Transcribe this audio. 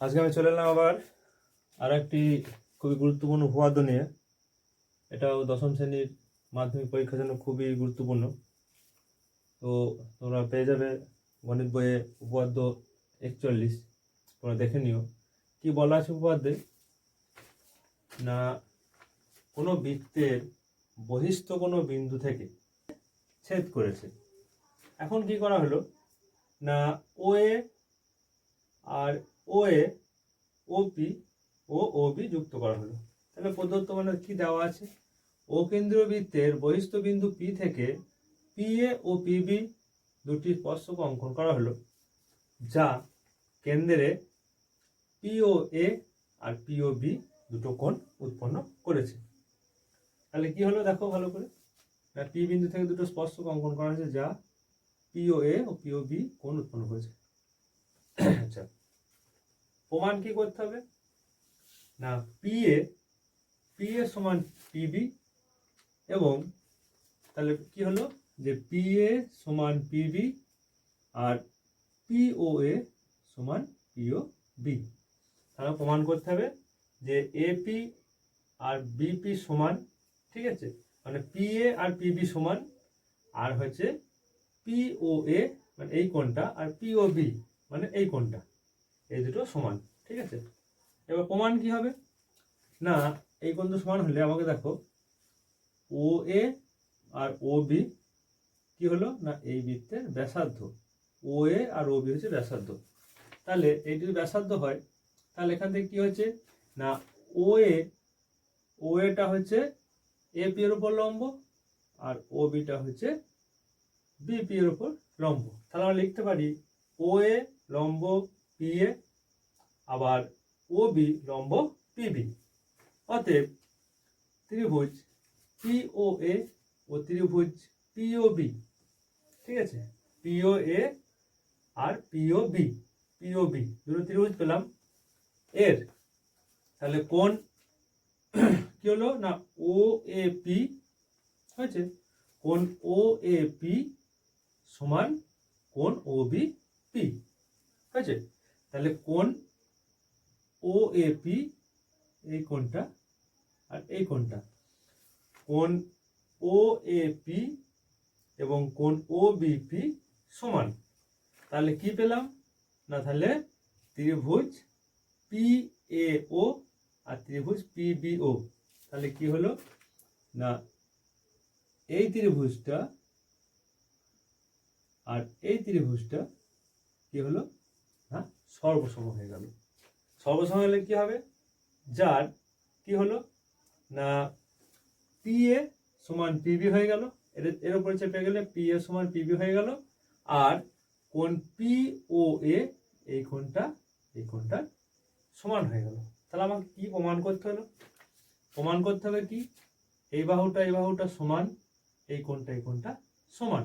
আজকে আমি চলে এলাম আবার আর একটি খুবই গুরুত্বপূর্ণ উপপাদ্য নিয়ে। এটাও দশম শ্রেণির মাধ্যমিক পরীক্ষার জন্য খুবই গুরুত্বপূর্ণ। তো তোমরা পেয়ে যাবে গণিত বইয়ে উপপাদ্য একচল্লিশ। তোমরা দেখে নিও। কি বলা আছে উপপাদ্যে? না, কোনো বৃত্তের বহিস্থ কোনো বিন্দু থেকে ছেদ করেছে। এখন কি করা হলো? না, ও এ আর ও ওপি ও ওবি যুক্ত করা হলো। তাহলে প্রদত্ত মানে কি দেওয়া আছে? ও কেন্দ্রীয় বৃত্তের বহিস্থ বিন্দু পি থেকে পি এ ও পিবি দুটি স্পর্শক অঙ্কন করা হলো, যা কেন্দ্রে পিও এ আর পিও বি দুটো কোণ উৎপন্ন করেছে। তাহলে কি হলো দেখো ভালো করে? পি বিন্দু থেকে দুটো স্পর্শক অঙ্কন করা হয়েছে, যা পিও এ ও পিও বি কোণ উৎপন্ন করেছে। আচ্ছা প্রমাণ কি করতে হবে? না পি এ পি এ সমান পিবি এবং তাহলে কি হলো? যে পি এ সমান পিবি আর পিও এ সমান পিও বি তাহলে প্রমাণ করতে হবে যে এপি আর বিপি সমান, ঠিক আছে? মানে পি এ আর পিবি সমান, আর হচ্ছে পিও এ মানে এই কোণটা, আর পিও বি মানে এই কোণটা। এই দুটো সমান, ঠিক আছে? এবার প্রমাণ কি হবে? না, এই কোণ সমান হলে আমাকে দেখো ও এ আর ও বি কি হলো? না, এই বৃত্তের ব্যাসার্ধ। ও এ আর ও বি হচ্ছে ব্যাসার্ধ। তাহলে এই যদি ব্যাসার্ধ হয়, তাহলে এখান থেকে কি হচ্ছে না ও এ ও এটা হচ্ছে এ পি এর উপর লম্ব আর ও বিটা হচ্ছে বি পি এর উপর লম্ব। তাহলে আমরা লিখতে পারি ও এ লম্ব পি এ আবার ও বি লম্ব পিবি অতএব ত্রিভুজ পিও এ ও ত্রিভুজ পিও ঠিক আছে? পিও এ আর পিও বি পিও বি দুটো ত্রিভুজ পেলাম। এর, তাহলে কোন কি হলো? না ও এ পি হয়েছে? কোন ও এ পি সমান কোন ও বি পি হয়েছে? তাহলে কোন ও এ পি এই কোনটা? আর এই কোনটা? কোন ও এ পি এবং কোন ও বিপি সমান? তাহলে কি পেলাম? না, তাহলে ত্রিভুজ পি এ ও আর ত্রিভুজ পি বি ও তাহলে কি হলো? না, এই ত্রিভুজটা আর এই ত্রিভুজটা কি হলো? না সর্বসম হয়ে গেল। সর্বসম হলে কি হবে? যার কি হলো? না পি এ সমান পিবি হয়ে গেল। এর এর উপরে চেপে গেলে পি এ সমান পিবি হয়ে গেল। আর কোন পি ও এ এই কোণটা এই কোণটা সমান হয়ে গেল। তাহলে আমাকে কি প্রমাণ করতে হলো? প্রমাণ করতে হবে কি? এই বাহুটা এই বাহুটা সমান, এই কোণটা এই কোণটা সমান।